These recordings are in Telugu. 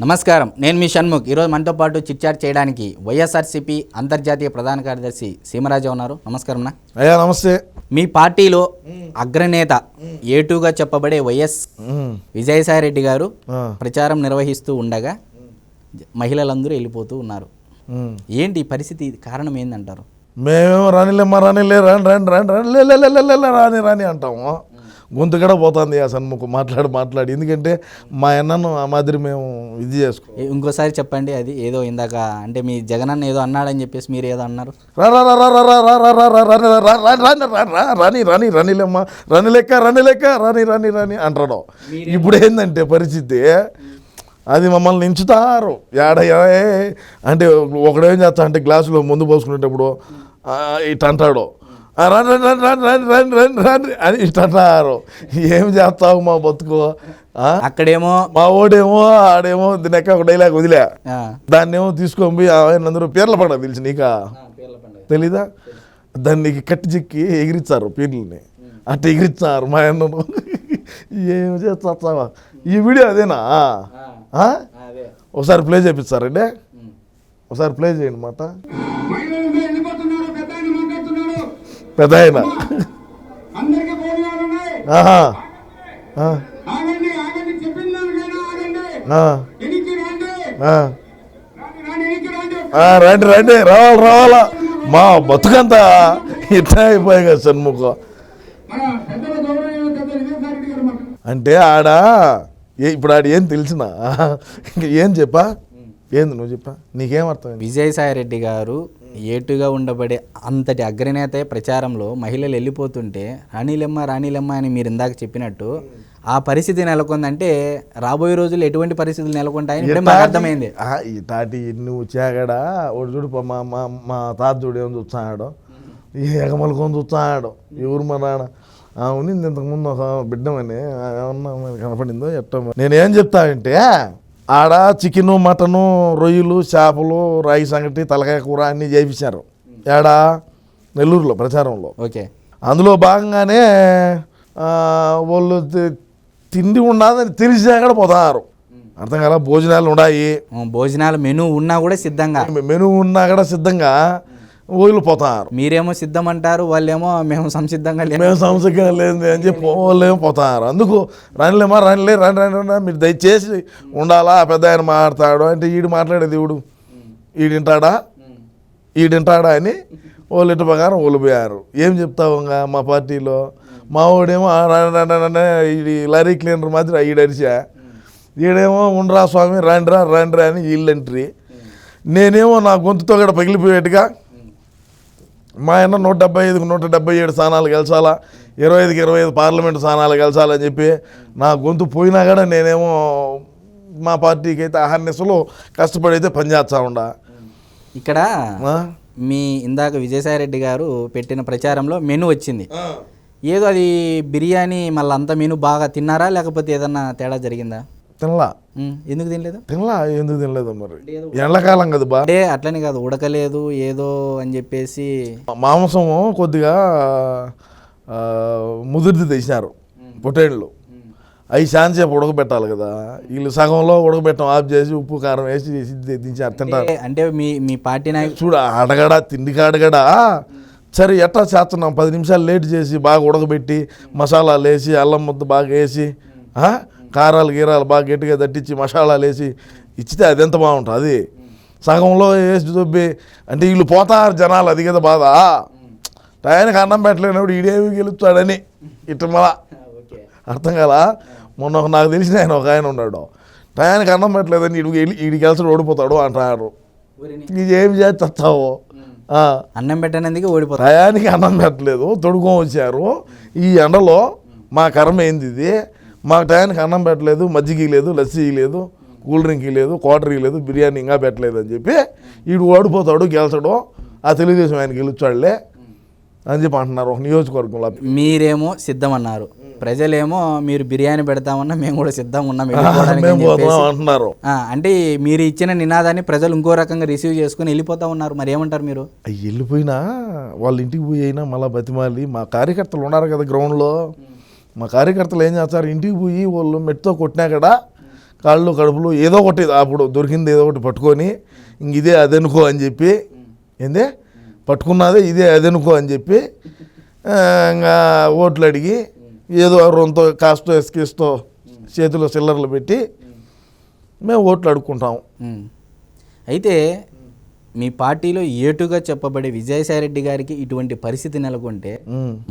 నమస్కారం. నేను మీ షణ్ముఖ్. ఈరోజు మనతో పాటు చిట్చాట్ చేయడానికి వైఎస్ఆర్సీపీ అంతర్జాతీయ ప్రధాన కార్యదర్శి సీమరాజు ఉన్నారు. నమస్కారం అన్న. అయ్యా నమస్తే. మీ పార్టీలో అగ్రనేత ఏటుగా చెప్పబడే వైఎస్ మ్మ్. విజయసాయి రెడ్డి గారు. ప్రచారం నిర్వహిస్తూ ఉండగా మహిళలందరూ వెళ్ళిపోతూ ఉన్నారు. ఏంటి ఈ పరిస్థితి? కారణం ఏందంటారు? మేమేమో రానిలేమ్మా రానిలే రాని రాని రాని రాని రాని రాని అంటాము. గొంతు కూడా పోతుంది ఆ సన్ముఖం మాట్లాడు మాట్లాడి ఎందుకంటే మా అన్నను ఆ మాదిరి మేము ఇది చేసుకో ఇంకోసారి చెప్పండి అది ఏదో ఇందాక అంటే మీ జగన్ అన్న ఏదో అన్నాడని చెప్పేసి మీరు ఏదో అన్నారు రాని రాని రనిలేమ్మా రని లెక్క రని లెక్క రాని రాని రాని అంటాడు ఇప్పుడు ఏంటంటే పరిస్థితి అది మమ్మల్ని నించుతారు ఏడయ్యా అంటే ఒకడేం చేస్తా అంటే గ్లాసులో ముందు పోసుకునేటప్పుడు ఇట్ అంటాడో ఆ, రాని రాని రాని రాని రాని రాని రాని అని ఇట్ అంటారు ఏం చేస్తావు మా బతుకు? అక్కడేమో మా ఓడేమో ఆడేమో దీనిక ఒక డైలాగ్ వదిలే. దాన్నేమో తీసుకొని పోయి అందరూ పేర్ల పండుగ తెలిసి నీకా? తెలీదా? దాన్ని కట్టి చిక్కి ఎగిరిచ్చారు పీర్లని. అట్ట ఎగిరిచ్చారు మా అన్నను ఏం చేస్తావా? ఈ వీడియో అదేనా? ఒకసారి ప్లే చేపిస్తారండి. ఒకసారి ప్లే చేయండి మాట పెద్ద ఆయన. రండి. రండి రావాలి రావాలా? మా బతుకంతా ఇట్లా అయిపోయి కదా సన్ముఖం. అంటే ఆడ ఇప్పుడు ఆడ ఏం తెలిసిన ఇంక ఏం చెప్పా? ఏంది నువ్వు చెప్పా. నీకేం అర్థమైంది? విజయసాయి రెడ్డి గారు ఏటుగా ఉండబడే అంతటి అగ్రనేత ప్రచారంలో మహిళలు వెళ్ళిపోతుంటే రాణిలెమ్మ రాణిలెమ్మ అని మీరు ఇందాక చెప్పినట్టు ఆ పరిస్థితి నెలకొందంటే రాబోయే రోజులు ఎటువంటి పరిస్థితులు నెలకొంటాయని మాకు అర్థమైంది. ఈ తాటి నువ్వు చేగడా ఒకటి చూడు మా మా మా తాత చూడు ఏం చూస్తున్నాడు. ఎగమలకొని చూస్తున్నాడు. ఎవరు మా నాన్న. ఉన్నింది ఇంతకుముందు ఒక బిడ్డమని ఏమన్నా కనపడిందో మరి. నేనేం చెప్తానంటే ఆడ చికెను మటను రొయ్యలు చేపలు రాగి సంగటి తలకాయ కూర అన్నీ చేయించారు ఏడా? నెల్లూరులో ప్రచారంలో. ఓకే. అందులో భాగంగానే వాళ్ళు తిండి ఉండదని తెలిసా కూడా పోతారు. అర్థం కదా భోజనాలు ఉన్నాయి భోజనాల మెనూ ఉన్నా కూడా సిద్ధంగా. మెను ఉన్నా కూడా సిద్ధంగా. వదిలిపోతారు మీరేమో సిద్ధం అంటారు వాళ్ళేమో మేము సంసిద్ధంగా లేము. మేము సంస్థగా లేదు అని చెప్పి వాళ్ళు ఏమో పోతారు. అందుకు రానిలేమా రానిలే రాని రాని రాని మీరు దయచేసి ఉండాలా? పెద్ద ఆయన మాట్లాడతాడు. అంటే ఈడు మాట్లాడేది ఈడు ఈడింటాడా ఈడింటాడా అని వాళ్ళు ఇటు ప్రకారం వాళ్ళు పోయారు ఏం చెప్తావు మా పార్టీలో? మా వాడేమో ఈడి లారీ క్లీనర్ మాదిరి ఈడు అరిచా. ఈడేమో ఉండరా స్వామి రాండ్రా రాండ్రా అని వీళ్ళు ఎంట్రీ నేనేమో నా గొంతుతో కూడా పగిలిపోయేట్టుగా మా ఆయన నూట డెబ్బై ఐదుకు నూట డెబ్బై ఏడు స్థానాలు గెలిచాలా ఇరవై ఐదుకి ఇరవై ఐదు పార్లమెంటు స్థానాలు గెలిచాలని చెప్పి నా గొంతు పోయినా కూడా నేనేమో మా పార్టీకి అయితే అహర్నిశలో కష్టపడి అయితే పనిచేస్తా ఉండా. ఇక్కడ? మీ ఇందాక విజయసాయి రెడ్డి గారు పెట్టిన ప్రచారంలో మెనూ వచ్చింది. ఏదో అది బిర్యానీ మళ్ళీ అంత మెనూ బాగా తిన్నారా లేకపోతే ఏదన్నా తేడా జరిగిందా? తినలా. ఎందుకు తినలేదు? తినలా ఎందుకు తినలేదు మరి? ఎండాకాలం కదా బా. అంటే అట్లనే కాదు ఉడకలేదు ఏదో అని చెప్పేసి. మాంసము కొద్దిగా ముదిరిది తెచ్చినారు పొటేళ్ళు. అవి శాంతిసేపు ఉడకబెట్టాలి కదా. వీళ్ళు సగంలో ఉడకబెట్టడం ఆఫ్ చేసి ఉప్పు కారం వేసి చేసి దించారు తింటారు. అంటే- మీ మీ పార్టీ నాయకులు చూడు అడగడా తిండికి అడగడా సరే ఎట్లా చేస్తున్నాం? పది నిమిషాలు లేట్ చేసి బాగా ఉడకబెట్టి మసాలాలు వేసి అల్లం ముద్ద బాగా వేసి? కారాలు గీరాలు బాగా గట్టిగా దట్టించి మసాలాలు వేసి ఇచ్చితే అది ఎంత బాగుంటుంది? అది సగంలో వేసి దొబ్బి అంటే వీళ్ళు పోతారు జనాలు అది కదా బాధ. టయానికి అన్నం పెట్టలేనప్పుడు ఈడేమి గెలుస్తాడని ఇట్ట మళ్ళా. అర్థం కదా మొన్న ఒక నాకు తెలిసిన ఆయన ఒక ఆయన ఉన్నాడు. టయానికి అన్నం పెట్టలేదని ఈడు ఈడికి కలిసి ఓడిపోతాడు అంటారు. ఇది ఏం చేస్తావు? అన్నం పెట్టనందుకే ఓడిపోతారు టయానికి అన్నం పెట్టలేదు తొడుకొని వచ్చారు. ఈ ఎండలో మా కర్మ ఏంది ఇది? మాకు టయానికి అన్నం పెట్టలేదు మజ్జిగ లేదు లస్సీ లేదు కూల్ డ్రింక్ లేదు క్వార్టర్ లేదు బిర్యానీ ఇంకా పెట్టలేదు అని చెప్పి వీడు ఓడిపోతాడు గెలిచడు ఆ తెలుగుదేశం ఆయన గెలుచాడులే అని చెప్పి అంటున్నారు ఒక నియోజకవర్గంలో. మీరేమో సిద్ధం అన్నారు ప్రజలేమో మీరు బిర్యానీ పెడతామన్నా మేము కూడా సిద్ధం ఉన్నాం అంటున్నారు. అంటే మీరు ఇచ్చిన నినాదాన్ని ప్రజలు ఇంకో రకంగా రిసీవ్ చేసుకుని వెళ్ళిపోతా ఉన్నారు. మరి ఏమంటారు మీరు? వెళ్ళిపోయినా వాళ్ళ ఇంటికి పోయి అయినా మళ్ళీ బతిమాలి. మా కార్యకర్తలు ఉన్నారు కదా గ్రౌండ్లో. మా కార్యకర్తలు ఏం చేస్తారు? ఇంటికి పోయి వాళ్ళు మెట్టుతో కొట్టినా కదా కాళ్ళు కడుపులు ఏదో ఒకటి అప్పుడు దొరికింది ఏదో ఒకటి పట్టుకొని ఇంక ఇదే అదనుకో అని చెప్పి ఏందే? పట్టుకున్నదే ఇదే అదనుకో అని చెప్పి ఇంకా ఓట్లు అడిగి ఏదో రొంతో కాస్తో ఎస్కేస్తో చేతిలో చిల్లర్లు పెట్టి మేము ఓట్లు అడుక్కుంటాం అయితే మీ పార్టీలో ఏటుగా చెప్పబడే విజయసాయిరెడ్డి గారికి ఇటువంటి పరిస్థితి నెలకొంటే.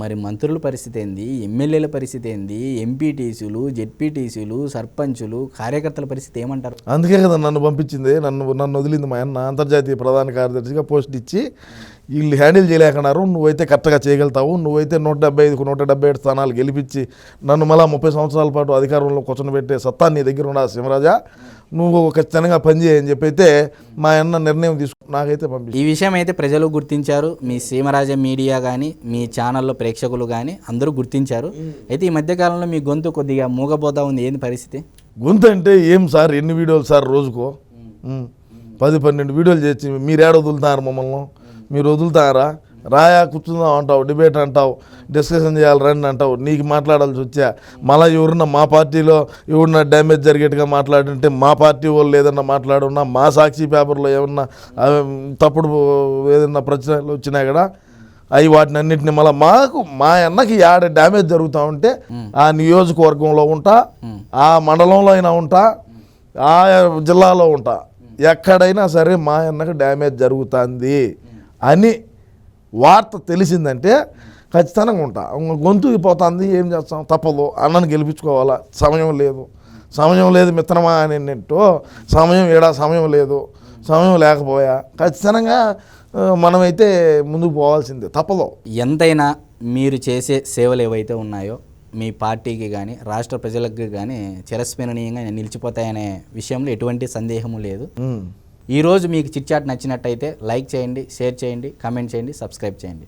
మరి మంత్రుల పరిస్థితి ఏంది? ఎమ్మెల్యేల పరిస్థితి ఏంది? ఎంపీటీసీలు జెడ్పీటీసీలు సర్పంచులు కార్యకర్తల పరిస్థితి ఏమంటారు? అందుకే కదా నన్ను పంపించింది. నన్ను నన్ను వదిలింది మా అన్న. అంతర్జాతీయ ప్రధాన కార్యదర్శిగా పోస్ట్ ఇచ్చి వీళ్ళు హ్యాండిల్ చేయలేకున్నారు. నువ్వైతే కరెక్ట్గా చేయగలుగుతావు. నువ్వైతే నూట డెబ్బై ఐదుకు నూట డెబ్బై ఏడు స్థానాలు గెలిపించి నన్ను మళ్ళా ముప్పై సంవత్సరాల పాటు అధికారంలో కూర్చొని సత్తా నీ దగ్గర ఉండాలి సింహరాజా. నువ్వు ఖచ్చితంగా పనిచేయి అని చెప్పి అయితే మా అన్న నిర్ణయం తీసుకు నాకైతే పంపించి ఈ విషయం అయితే ప్రజలు గుర్తించారు. మీ సీమరాజ మీడియా కానీ మీ ఛానల్లో ప్రేక్షకులు కానీ అందరూ గుర్తించారు. అయితే ఈ మధ్యకాలంలో మీ గొంతు కొద్దిగా మూగబోతా ఉంది. ఏంది పరిస్థితి? గొంతు అంటే ఏం సార్? ఎన్ని వీడియోలు సార్ రోజుకో. పది పన్నెండు వీడియోలు చేసి మీరు ఏడ వదులుతున్నారు మమ్మల్ని? మీరు వదులుతారా? రాయా కూర్చుందాం అంటావు డిబేట్ అంటావు డిస్కషన్ చేయాలి రండి అంటావు నీకు మాట్లాడాల్సి వచ్చా? మళ్ళీ ఎవరున్న మా పార్టీలో ఎవరన్నా డ్యామేజ్ జరిగేట్టుగా మాట్లాడుంటే మా పార్టీ వాళ్ళు ఏదన్నా మాట్లాడున్నా మా సాక్షి పేపర్లో ఏమన్నా తప్పుడు ఏదన్నా ప్రశ్నలు వచ్చినా కూడా అవి వాటిని అన్నింటిని మళ్ళీ మాకు మా అన్నకి ఆడ డ్యామేజ్ జరుగుతూ ఉంటే ఆ నియోజకవర్గంలో ఉంటా ఆ మండలంలో అయినా ఉంటా ఆ జిల్లాలో ఉంటా. ఎక్కడైనా సరే మా అన్నకు డ్యామేజ్ జరుగుతుంది అని వార్త తెలిసిందంటే ఖచ్చితంగా ఉంటా. గొంతుకి పోతుంది ఏం చేస్తాం? తప్పదు. అన్నని గెలిపించుకోవాలా? సమయం లేదు. సమయం లేదు మిత్రమా అని నెట్టు సమయం ఏడా? సమయం లేదు. సమయం లేకపోయా? ఖచ్చితంగా మనమైతే ముందుకు పోవాల్సిందే. తప్పదు. ఎంతైనా మీరు చేసే సేవలు ఏవైతే ఉన్నాయో మీ పార్టీకి కానీ రాష్ట్ర ప్రజలకు కానీ చిరస్మరణీయంగా నిలిచిపోతాయనే విషయంలో ఎటువంటి సందేహము లేదు. ఈరోజు మీకు చిట్చాట్ నచ్చినట్టయితే లైక్ చేయండి షేర్ చేయండి కామెంట్ చేయండి సబ్స్క్రైబ్ చేయండి.